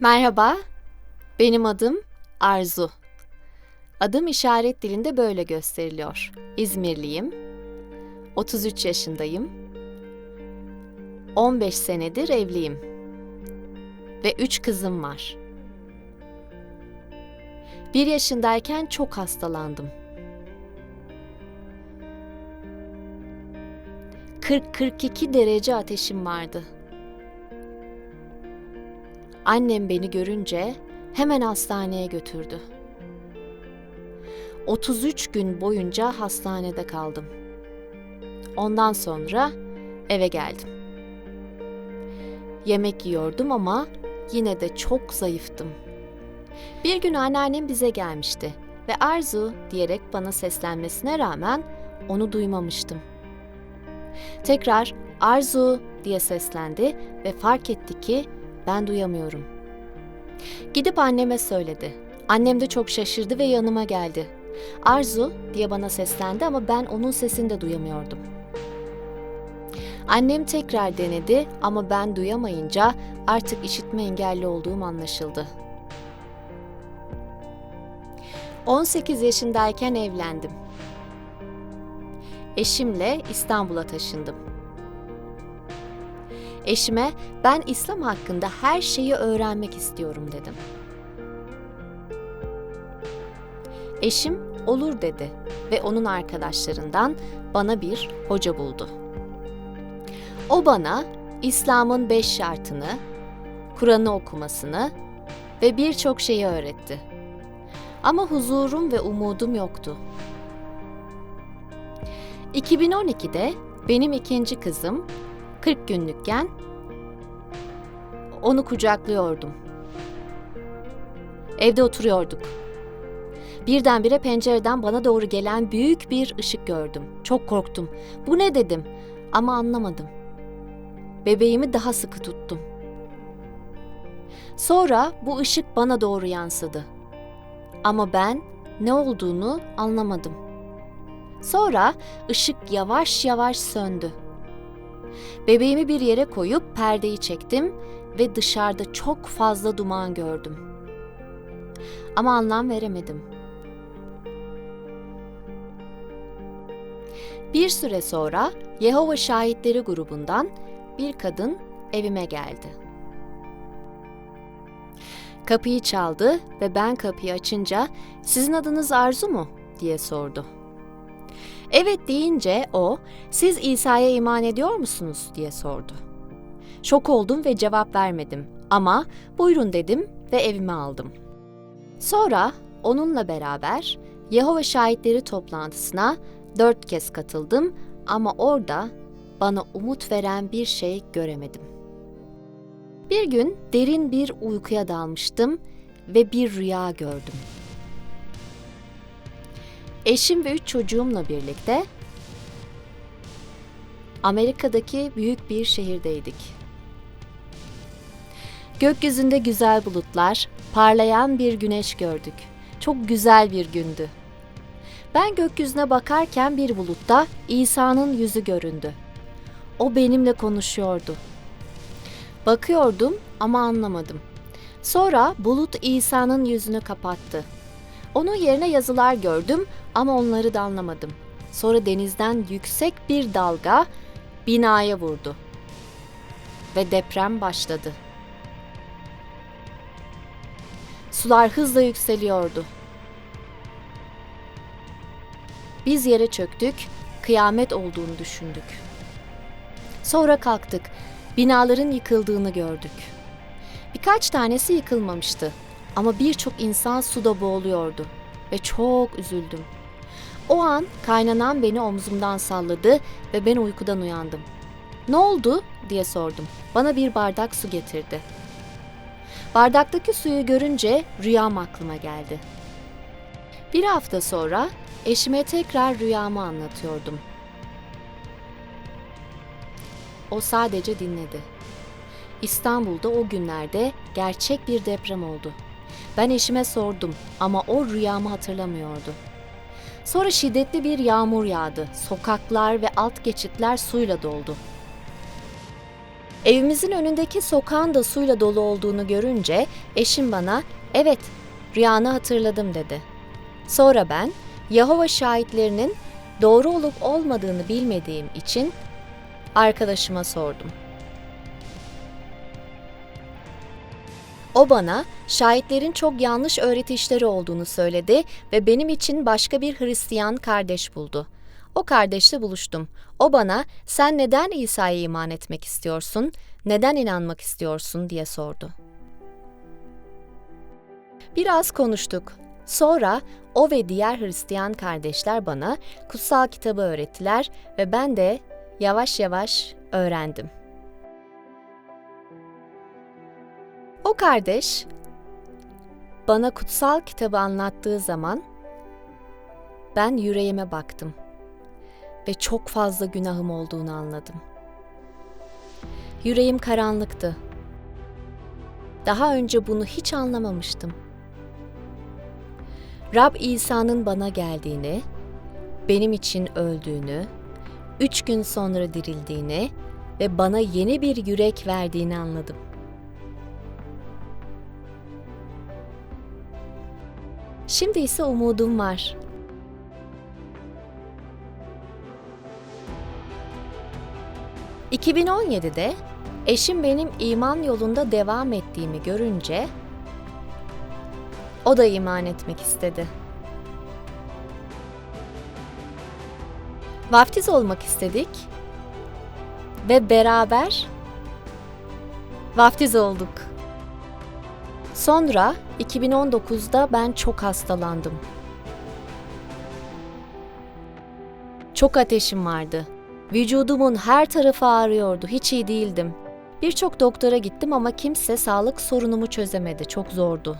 Merhaba, benim adım Arzu. Adım işaret dilinde böyle gösteriliyor. İzmirliyim. 33 yaşındayım. 15 senedir evliyim. Ve 3 kızım var. 1 yaşındayken çok hastalandım. 40-42 derece ateşim vardı. Annem beni görünce hemen hastaneye götürdü. 33 gün boyunca hastanede kaldım. Ondan sonra eve geldim. Yemek yiyordum ama yine de çok zayıftım. Bir gün anneannem bize gelmişti ve Arzu diyerek bana seslenmesine rağmen onu duymamıştım. Tekrar Arzu diye seslendi ve fark etti ki ben duyamıyorum. Gidip anneme söyledi. Annem de çok şaşırdı ve yanıma geldi. Arzu diye bana seslendi ama ben onun sesini de duyamıyordum. Annem tekrar denedi ama ben duyamayınca artık işitme engelli olduğum anlaşıldı. 18 yaşındayken evlendim. Eşimle İstanbul'a taşındım. Eşime ben İslam hakkında her şeyi öğrenmek istiyorum dedim. Eşim olur dedi ve onun arkadaşlarından bana bir hoca buldu. O bana İslam'ın beş şartını, Kur'an'ı okumasını ve birçok şeyi öğretti. Ama huzurum ve umudum yoktu. 2012'de benim ikinci kızım 40 günlükken onu kucaklıyordum. Evde oturuyorduk. Birdenbire pencereden bana doğru gelen büyük bir ışık gördüm. Çok korktum. Bu ne dedim ama anlamadım. Bebeğimi daha sıkı tuttum. Sonra bu ışık bana doğru yansıdı. Ama ben ne olduğunu anlamadım. Sonra ışık yavaş yavaş söndü. Bebeğimi bir yere koyup perdeyi çektim ve dışarıda çok fazla duman gördüm. Ama anlam veremedim. Bir süre sonra Yehova Şahitleri grubundan bir kadın evime geldi. Kapıyı çaldı ve ben kapıyı açınca "Sizin adınız Arzu mu?" diye sordu. Evet deyince o, "Siz İsa'ya iman ediyor musunuz?" diye sordu. Şok oldum ve cevap vermedim ama buyurun dedim ve evime aldım. Sonra onunla beraber Yehova Şahitleri toplantısına dört kez katıldım ama orada bana umut veren bir şey göremedim. Bir gün derin bir uykuya dalmıştım ve bir rüya gördüm. Eşim ve üç çocuğumla birlikte Amerika'daki büyük bir şehirdeydik. Gökyüzünde güzel bulutlar, parlayan bir güneş gördük. Çok güzel bir gündü. Ben gökyüzüne bakarken bir bulutta İsa'nın yüzü göründü. O benimle konuşuyordu. Bakıyordum ama anlamadım. Sonra bulut İsa'nın yüzünü kapattı. Onun yerine yazılar gördüm ama onları da anlamadım. Sonra denizden yüksek bir dalga binaya vurdu. Ve deprem başladı. Sular hızla yükseliyordu. Biz yere çöktük, kıyamet olduğunu düşündük. Sonra kalktık, binaların yıkıldığını gördük. Birkaç tanesi yıkılmamıştı ama birçok insan suda boğuluyordu ve çok üzüldüm. O an kaynanan beni omzumdan salladı ve ben uykudan uyandım. Ne oldu diye sordum. Bana bir bardak su getirdi. Bardaktaki suyu görünce rüyam aklıma geldi. Bir hafta sonra eşime tekrar rüyamı anlatıyordum. O sadece dinledi. İstanbul'da o günlerde gerçek bir deprem oldu. Ben eşime sordum ama o rüyamı hatırlamıyordu. Sonra şiddetli bir yağmur yağdı. Sokaklar ve alt geçitler suyla doldu. Evimizin önündeki sokağın da suyla dolu olduğunu görünce eşim bana "Evet, rüyanı hatırladım." dedi. Sonra ben Yahova şahitlerinin doğru olup olmadığını bilmediğim için arkadaşıma sordum. O bana şahitlerin çok yanlış öğretişleri olduğunu söyledi ve benim için başka bir Hristiyan kardeş buldu. O kardeşle buluştum. O bana sen neden İsa'ya iman etmek istiyorsun, neden inanmak istiyorsun diye sordu. Biraz konuştuk. Sonra o ve diğer Hristiyan kardeşler bana kutsal kitabı öğrettiler ve ben de yavaş yavaş öğrendim. O kardeş bana kutsal kitabı anlattığı zaman ben yüreğime baktım ve çok fazla günahım olduğunu anladım. Yüreğim karanlıktı. Daha önce bunu hiç anlamamıştım. Rab İsa'nın bana geldiğini, benim için öldüğünü, üç gün sonra dirildiğini ve bana yeni bir yürek verdiğini anladım. Şimdi ise umudum var. ...2017'de eşim benim iman yolunda devam ettiğimi görünce... ...o da iman etmek istedi. Vaftiz olmak istedik ve beraber vaftiz olduk. Sonra 2019'da ben çok hastalandım. Çok ateşim vardı. Vücudumun her tarafı ağrıyordu. Hiç iyi değildim. Birçok doktora gittim ama kimse sağlık sorunumu çözemedi. Çok zordu.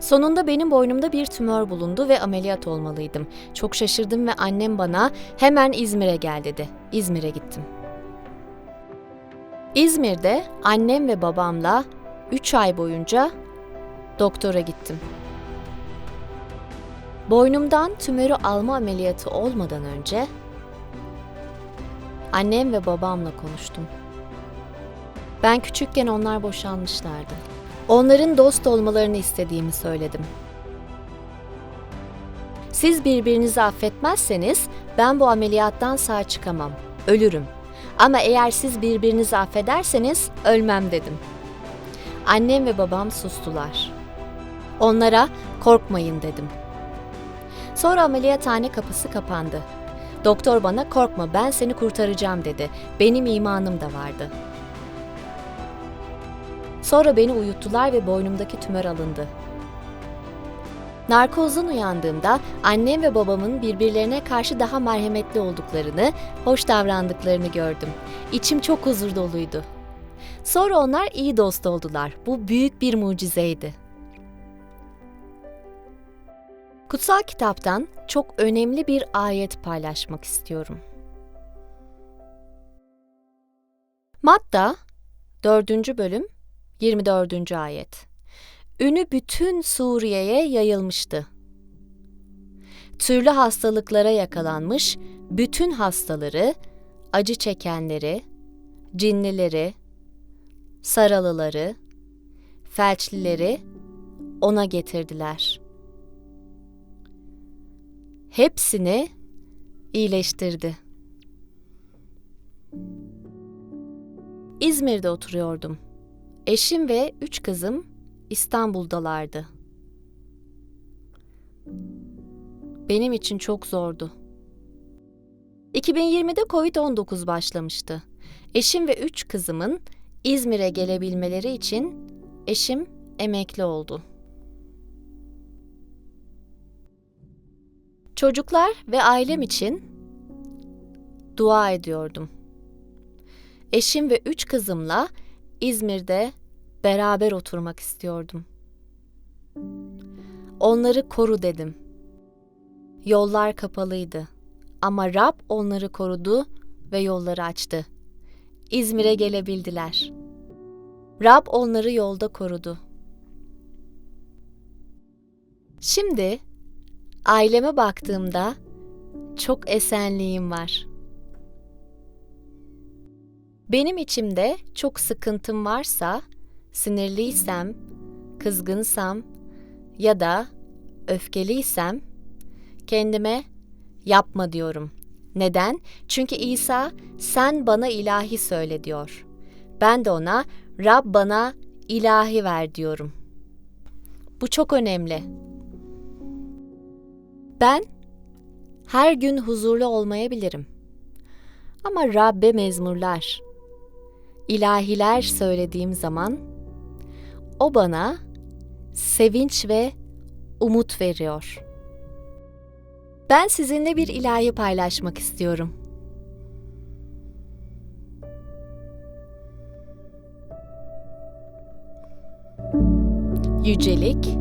Sonunda benim boynumda bir tümör bulundu ve ameliyat olmalıydım. Çok şaşırdım ve annem bana hemen İzmir'e gel dedi. İzmir'e gittim. İzmir'de annem ve babamla 3 ay boyunca doktora gittim. Boynumdan tümörü alma ameliyatı olmadan önce annem ve babamla konuştum. Ben küçükken onlar boşanmışlardı. Onların dost olmalarını istediğimi söyledim. Siz birbirinizi affetmezseniz ben bu ameliyattan sağ çıkamam, ölürüm. Ama eğer siz birbirinizi affederseniz ölmem dedim. Annem ve babam sustular. Onlara korkmayın dedim. Sonra ameliyathane kapısı kapandı. Doktor bana korkma ben seni kurtaracağım dedi. Benim imanım da vardı. Sonra beni uyuttular ve boynumdaki tümör alındı. Narkozdan uyandığımda annem ve babamın birbirlerine karşı daha merhametli olduklarını, hoş davrandıklarını gördüm. İçim çok huzur doluydu. Sonra onlar iyi dost oldular. Bu büyük bir mucizeydi. Kutsal kitaptan çok önemli bir ayet paylaşmak istiyorum. Matta 4. bölüm 24. ayet. Ünü bütün Suriye'ye yayılmıştı. Türlü hastalıklara yakalanmış bütün hastaları, acı çekenleri, cinlileri, saralıları, felçlileri ona getirdiler. Hepsini iyileştirdi. İzmir'de oturuyordum. Eşim ve üç kızım İstanbul'dalardı. Benim için çok zordu. 2020'de Covid-19 başlamıştı. Eşim ve üç kızımın İzmir'e gelebilmeleri için eşim emekli oldu. Çocuklar ve ailem için dua ediyordum. Eşim ve üç kızımla İzmir'de beraber oturmak istiyordum. Onları koru dedim. Yollar kapalıydı ama Rab onları korudu ve yolları açtı. İzmir'e gelebildiler. Rab onları yolda korudu. Şimdi aileme baktığımda çok esenliğim var. Benim içimde çok sıkıntım varsa, sinirliysem, kızgınsam ya da öfkeliysem kendime yapma diyorum. Neden? Çünkü İsa sen bana ilahi söyle diyor. Ben de ona Rab bana ilahi ver diyorum. Bu çok önemli. Ben her gün huzurlu olmayabilirim. Ama Rabbe mezmurlar, ilahiler söylediğim zaman o bana sevinç ve umut veriyor. Ben sizinle bir ilahi paylaşmak istiyorum. Yücelik,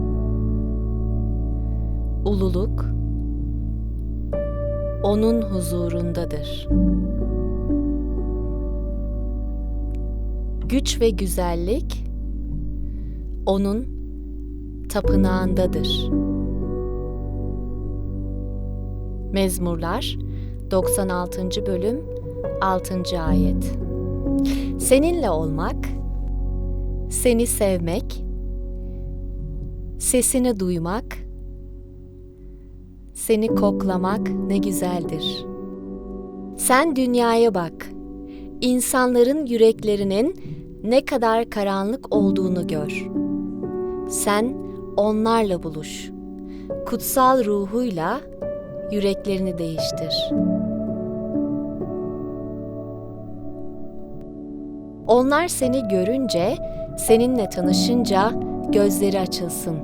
ululuk, onun huzurundadır. Güç ve güzellik onun tapınağındadır. Mezmurlar 96. bölüm 6. ayet. Seninle olmak, seni sevmek, sesini duymak, seni koklamak ne güzeldir. Sen dünyaya bak. İnsanların yüreklerinin ne kadar karanlık olduğunu gör. Sen onlarla buluş. Kutsal ruhuyla yüreklerini değiştir. Onlar seni görünce, seninle tanışınca gözleri açılsın.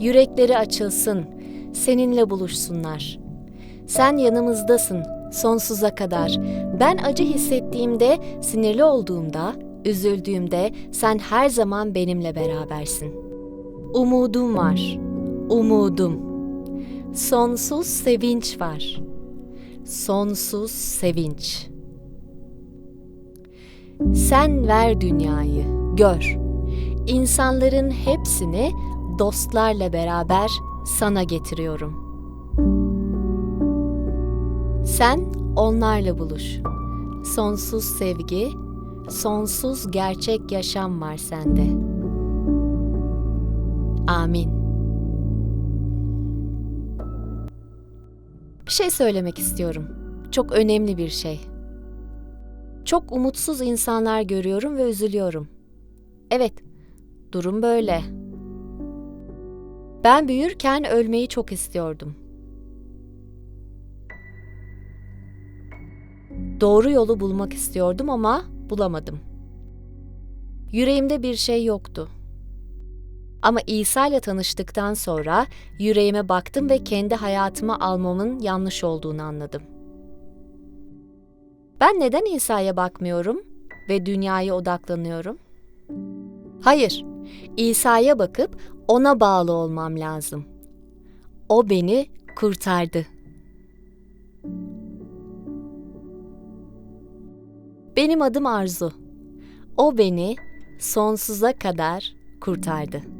Yürekleri açılsın, seninle buluşsunlar. Sen yanımızdasın sonsuza kadar. Ben acı hissettiğimde, sinirli olduğumda, üzüldüğümde sen her zaman benimle berabersin. Umudum var. Umudum. Sonsuz sevinç var. Sonsuz sevinç. Sen ver dünyayı, gör. İnsanların hepsini dostlarla beraber sana getiriyorum. Sen onlarla buluş. Sonsuz sevgi, sonsuz gerçek yaşam var sende. Amin. Bir şey söylemek istiyorum. Çok önemli bir şey. Çok umutsuz insanlar görüyorum ve üzülüyorum. Evet, durum böyle. Ben büyürken ölmeyi çok istiyordum. Doğru yolu bulmak istiyordum ama bulamadım. Yüreğimde bir şey yoktu. Ama İsa ile tanıştıktan sonra yüreğime baktım ve kendi hayatıma almamın yanlış olduğunu anladım. Ben neden İsa'ya bakmıyorum ve dünyaya odaklanıyorum? Hayır, İsa'ya bakıp ona bağlı olmam lazım. O beni kurtardı. Benim adım Arzu. O beni sonsuza kadar kurtardı.